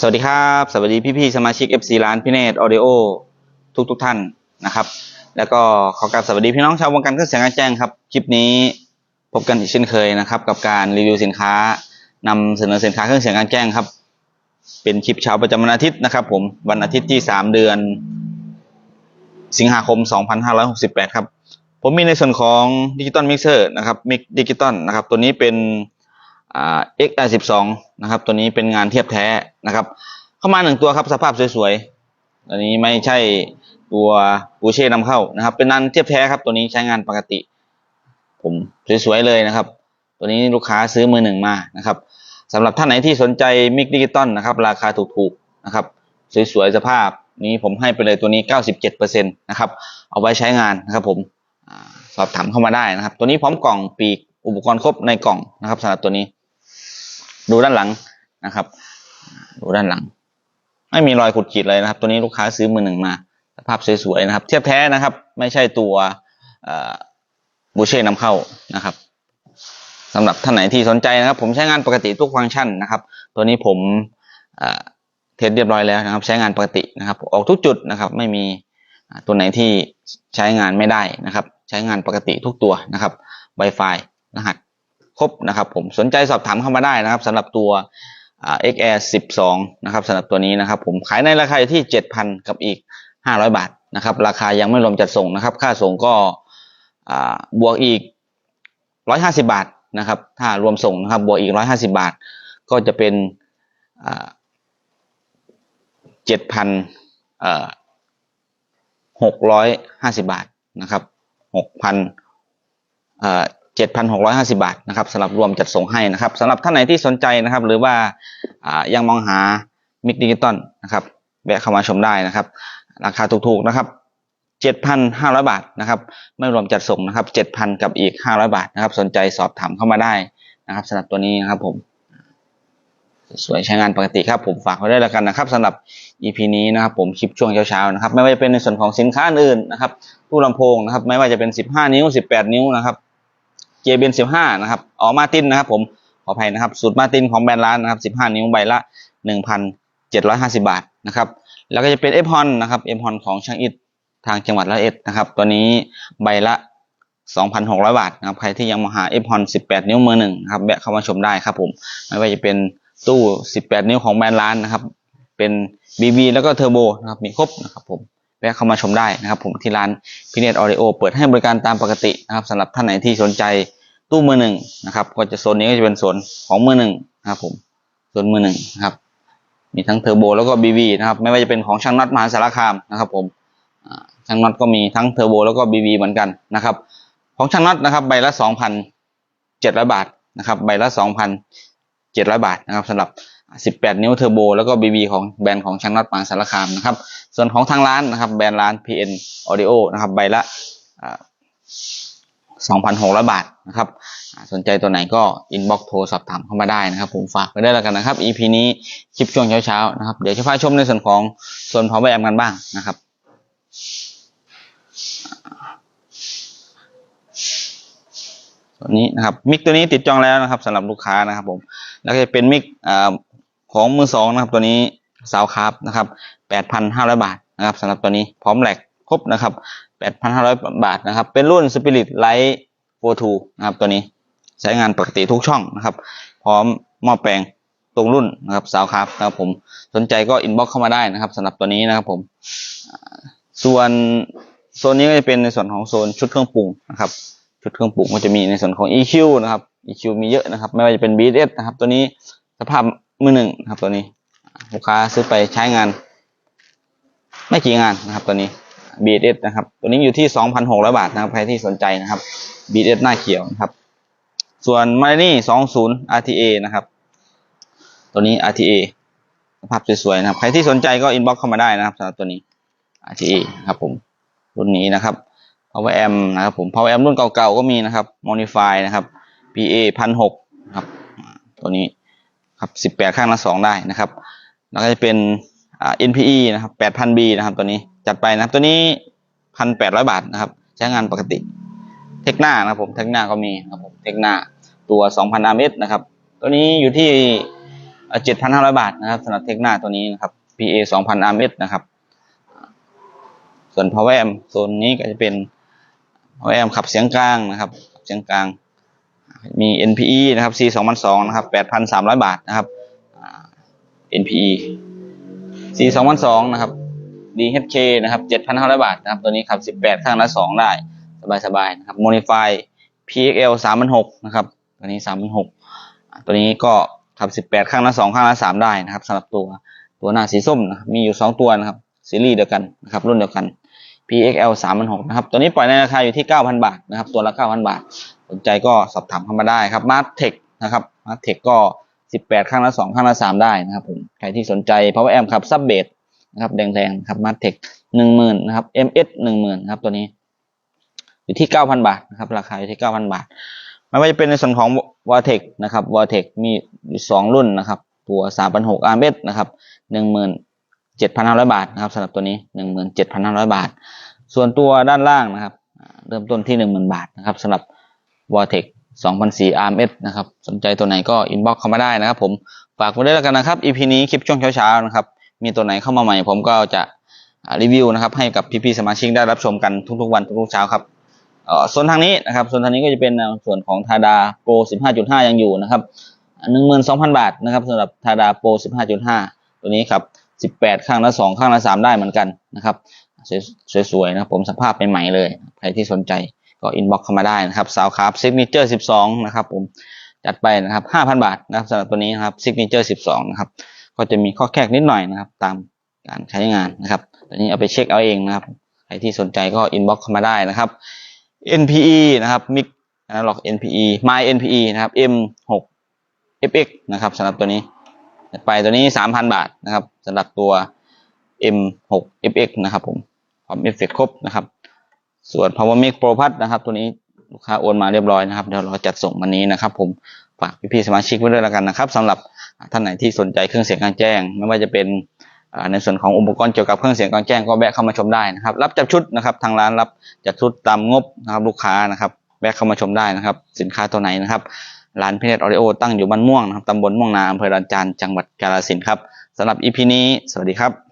สวัสดีครับ สวัสดีพี่ๆสมาชิก FC ร้านพี่เนตออดิโอทุกทุกๆท่านนะครับ แล้วก็ขอกราบสวัสดีพี่น้องชาววงการเครื่องเสียงการแจ้งครับ คลิปนี้พบกันอีกเช่นเคยนะครับ กับการรีวิวสินค้านำเสนอสินค้าเครื่องเสียงการแจ้งครับ เป็นคลิปเช้าประจำวันอาทิตย์นะครับ ผมวันอาทิตย์ที่ 3 เดือน สิงหาคม 2568 ครับ ผมมีในส่วนของดิจิตอลมิกเซอร์นะครับมิกดิจิตอลนะครับ ตัวนี้เป็น อ่า XR12 นะครับ ตัวนี้เป็นงานเทียบแท้นะครับ เข้ามาหนึ่งตัวครับสภาพสวยๆตัวนี้ไม่ใช่ตัวบูเช่นำเข้านะครับ เป็นงานเทียบแท้ครับ ตัวนี้ใช้งานปกติ ผมสวยๆเลยนะครับ ตัวนี้ลูกค้าซื้อมือหนึ่งมานะครับสำหรับท่านไหนที่สนใจมิกดิจิตอลนะครับ ราคาถูกๆนะครับ สวยๆสภาพนี้ผมให้ไปเลยตัวนี้ 97%นะครับ เอาไว้ใช้งานนะครับ ผมสอบถามเข้ามาได้นะครับ ตัวนี้พร้อมกล่องปีกอุปกรณ์ครบในกล่องนะครับสำหรับตัวนี้ ดูด้านหลังนะครับ ดูด้านหลัง ไม่มีรอยขุดขีดเลยนะครับ ตัวนี้ลูกค้าซื้อมือหนึ่งมาสภาพสวยๆนะครับ เทียบแท้นะครับ ไม่ใช่ตัวบูเช่นำเข้านะครับสำหรับท่านไหนที่สนใจนะครับ ผมใช้งานปกติทุกฟังก์ชันนะครับ ตัวนี้ผมเทสเรียบร้อยแล้วนะครับ ใช้งานปกตินะครับ ออกทุกจุดนะครับ ไม่มีตัวไหนที่ใช้งานไม่ได้นะครับ ใช้งานปกติทุกตัวนะครับ Wi-Fi รหัส ครบนะครับผมสนใจสอบถามเข้ามาได้นะครับสำหรับตัวอ่า XR 12นะครับสำหรับตัวนี้นะครับผมขายในราคาที่7,000กับอีก500บาทนะครับราคายังไม่รวมจัดส่งนะครับ ค่าส่งก็บวกอีก150บาทนะครับถ้ารวมส่งนะครับบวกอีก150บาท ก็จะเป็น7,000 650บาทนะครับ6,000 7,650 บาทนะครับสำหรับรวมจัดส่งให้นะครับสำหรับท่านไหนที่สนใจนะครับ หรือว่ายังมองหามิกดิจิตอลนะครับแวะเข้ามาชมได้นะครับ ราคาถูกๆนะครับ 7,500 บาทนะครับไม่รวมจัดส่งนะครับ 7,000 กับอีก 500 บาทนะครับ สนใจสอบถามเข้ามาได้นะครับสำหรับตัวนี้นะครับผมสวยใช้งานปกติครับผมฝากไว้ด้วยแล้วกันนะครับสำหรับ EP นี้นะครับผมคลิปช่วงเช้าๆนะครับ ไม่ว่าจะเป็นในส่วนของสินค้าอื่นนะครับตู้ลำโพงนะครับ ไม่ว่าจะเป็น 15 นิ้ว 18 นิ้วนะครับ เจเบน15นะครับออมาตินนะครับผมขออภัยนะครับสูตรมาตินของแบรนด์ร้านนะครับ15นิ้วใบละ1,750บาทนะครับแล้วก็จะเป็นเอฟฮอนนะครับเอฟฮอนของช่างอิดทางจังหวัดร้อยเอ็ดนะครับตัวนี้ใบละ 2,600 บาทนะครับใครที่ยังมาหาเอฟฮอน18 นิ้วมือหนึ่งครับแวะเข้ามาชมได้ครับผมไม่ว่าจะเป็นตู้ 18 นิ้วของแบรนด์ร้านนะครับ เป็น BB แล้วก็เทอร์โบนะครับมีครบนะครับผม แวะเข้ามาชมได้นะครับผมที่ร้านพิเนตออริโอเปิดให้บริการตามปกตินะครับสำหรับท่านไหนที่สนใจตู้มือหนึ่งนะครับ ก็จะโซนนี้ก็จะเป็นโซนของมือหนึ่งนะครับผมโซนมือหนึ่งนะครับ มีทั้งเทอร์โบแล้วก็บีบีนะครับ ไม่ว่าจะเป็นของช่างน็อตมหาสารคามนะครับผมช่างน็อตก็มีทั้งเทอร์โบแล้วก็บีบีเหมือนกันนะครับ ของช่างน็อตนะครับใบละสองพันเจ็ดร้อยบาทนะครับ ใบละสองพันเจ็ดร้อยบาทนะครับสำหรับ 18 นิ้วเทอร์โบแล้วก็ BB ของแบรนด์ของช่างน็อตมหาสารคามนะครับ ส่วนของทางร้านนะครับแบรนด์ร้าน PN Audio นะครับใบละ2,600 บาทนะครับสนใจตัวไหนก็อินบ็อกโทรสอบถามเข้ามาได้นะครับผมฝากไว้ได้แล้วกันนะครับ EP นี้คลิปช่วงเช้าๆนะครับเดี๋ยวจะพาชมในส่วนของส่วน Power Amp กันบ้างนะครับตัวนี้นะครับมิกตัวนี้ติดจองแล้วนะครับสำหรับลูกค้านะครับผมแล้วก็จะเป็นมิกอ่า ของมือสองนะครับตัวนี้ซาวคาร์บนะครับแปดพันห้าร้อยบาทนะครับสำหรับตัวนี้พร้อมแหลกครบนะครับแปดพันห้าร้อยบาทนะครับ เป็นรุ่น Spirit Light 42นะครับตัวนี้ใช้งานปกติทุกช่องนะครับ พร้อมหม้อแปลงตรงรุ่นนะครับซาวคาร์บนะครับผมสนใจก็อินบ็อกเข้ามาได้นะครับสำหรับตัวนี้นะครับผมส่วนโซนนี้ก็จะเป็นในส่วนของโซนชุดเครื่องปรุงนะครับ ชุดเครื่องปรุงก็จะมีในส่วนของ EQ นะครับ EQ มีเยอะนะครับ ไม่ว่าจะเป็น BS นะครับ ตัวนี้สภาพ มือหนึ่งนะครับตัวนี้ ลูกค้าซื้อไปใช้งาน ไม่กี่งานนะครับ ตัวนี้ BSS นะครับ ตัวนี้อยู่ที่ 2,600 บาทนะครับใครที่สนใจนะครับ BSS หน้าเขียวนะครับ ส่วนมานี่20 RTA นะครับ ตัวนี้ RTA สภาพสวยๆนะครับ ใครที่สนใจก็อินบ็อกเข้ามาได้นะครับสำหรับตัวนี้ RTA นะครับผมรุ่นนี้นะครับ power amp นะครับผม power amp รุ่นเก่าๆก็มีนะครับ modify นะครับ PA พันหกครับตัวนี้ ครับสิบแปดข้างละสองได้นะครับแล้วก็จะเป็นอ่า NPE นะครับแปดพัน B นะครับตัวนี้จัดไปนะครับตัวนี้พันแปดร้อยบาทนะครับ ใช้งานปกติ เทคหน้านะครับผมเทคหน้าก็มีนะครับผมเทคหน้าตัวสองพัน RMS นะครับ ตัวนี้อยู่ที่เจ็ดพันห้าร้อยบาทนะครับสำหรับเทคหน้าตัวนี้นะครับ PA สองพัน RMS นะครับ ส่วน power amp โซนนี้ก็จะเป็น power amp ขับเสียงกลางนะครับขับเสียงกลาง มี NPE นะครับ C 2 0 0นะครับ8,300 บาทนะครับ NPE C 2 0 0นะครับ DHK นะครับ7,500 บาทนะครับ ตัวนี้ขับ 18 ข้างละ 2 ได้ สบายๆนะครับ Modify PXL 3,600นะครับ ตัวนี้ 3,600 ตัวนี้ก็ขับ 18 ข้างละ 2 ข้างละ 3 ได้นะครับสำหรับตัวตัวหน้าสีส้มนะมีอยู่ 2 ตัวนะครับ ซีรีส์เดียวกันนะครับ รุ่นเดียวกัน PXL 3,600นะครับ ตัวนี้ปล่อยในราคาอยู่ที่ 9,000 บาทนะครับ ตัวละ 9,000 บาท สนใจก็สอบถามเข้ามาได้ครับมาร์เทคนะครับมาร์เทคก็ 18 ข้างละ 2 ข้างละ 3 ได้นะครับผมใครที่สนใจ Power Amp ครับซับเบสนะครับแดงๆครับมาร์เทค10,000นนะครับ MS 10,000นะครับตัวนี้ อยู่ที่ 9,000 บาทนะครับราคาอยู่ที่ 9,000 บาทไม่ว่าจะเป็นในส่วนของ v a r t e c นะครับ v a r t e c มีอยู่สองรุ่นนะครับตัว3,600 RMS นะครับ17,500 บาทนะครับสำหรับตัวนี้ 17,500 บาท ส่วนตัวด้านล่างนะครับ เริ่มต้นที่ 10,000 บาทนะครับสำหรับ v a r t e c 2004 RMS นะครับ สนใจตัวไหนก็อินบ็อกเข้ามาได้นะครับผมฝากไว้ด้วยแล้วกันนะครับ EP นี้คลิปช่วงเช้าๆนะครับ มีตัวไหนเข้ามาใหม่ ผมก็จะรีวิวนะครับ ให้กับพี่ๆสมาชิกได้รับชมกันทุกๆวันทุกๆเช้าครับเออส่วนทางนี้นะครับส่วนทางนี้ก็จะเป็นส่วนของทาดาโปร 15.5 ยังอยู่นะครับ 12,000 บาทนะครับสำหรับทาดาโปร 15.5 ตัวนี้ครับ 18 ข้างละ2 ข้างละ 3 ได้เหมือนกันนะครับ สวยๆนะครับผมสภาพใหม่เลย ใครที่สนใจ ก็อินบ็อกเข้ามาได้นะครับสาวคาร์บซิกเนเจอร์12นะครับผมจัดไปนะครับ5,000บาทนะครับสำหรับตัวนี้นะครับซิกเนเจอร์12นะครับก็จะมีข้อแคกนิดหน่อยนะครับตามการใช้งานนะครับตัวนี้เอาไปเช็คเอาเองนะครับใครที่สนใจก็อินบ็อกเข้ามาได้นะครับ NPE นะครับมิกนะหลอก NPE My NPE นะครับ M6 FX นะครับสำหรับตัวนี้จัดไปตัวนี้ 3,000 บาทนะครับสำหรับตัว M6 FX นะครับผมพร้อมเอฟเฟกต์ครบนะครับ ส่วน Power Mic Pro พัดนะครับ ตัวนี้ลูกค้าโอนมาเรียบร้อยนะครับ เดี๋ยวเราจัดส่งวันนี้นะครับ ผมฝากพี่ๆสมาชิกไว้ด้วยแล้วกันนะครับสำหรับท่านไหนที่สนใจเครื่องเสียงกลางแจ้ง ไม่ว่าจะเป็นในส่วนของอุปกรณ์เกี่ยวกับเครื่องเสียงกลางแจ้งก็แวะเข้ามาชมได้นะครับ รับจัดชุดนะครับ ทางร้านรับจัดชุดตามงบนะครับลูกค้านะครับแวะเข้ามาชมได้นะครับ สินค้าตัวไหนนะครับร้านพิเนตออริโอตั้งอยู่บ้านม่วงนะครับตำบลม่วงนาอำเภอดอนจานจังหวัดกาฬสินธุ์ครับสำหรับ EP นี้ สวัสดีครับ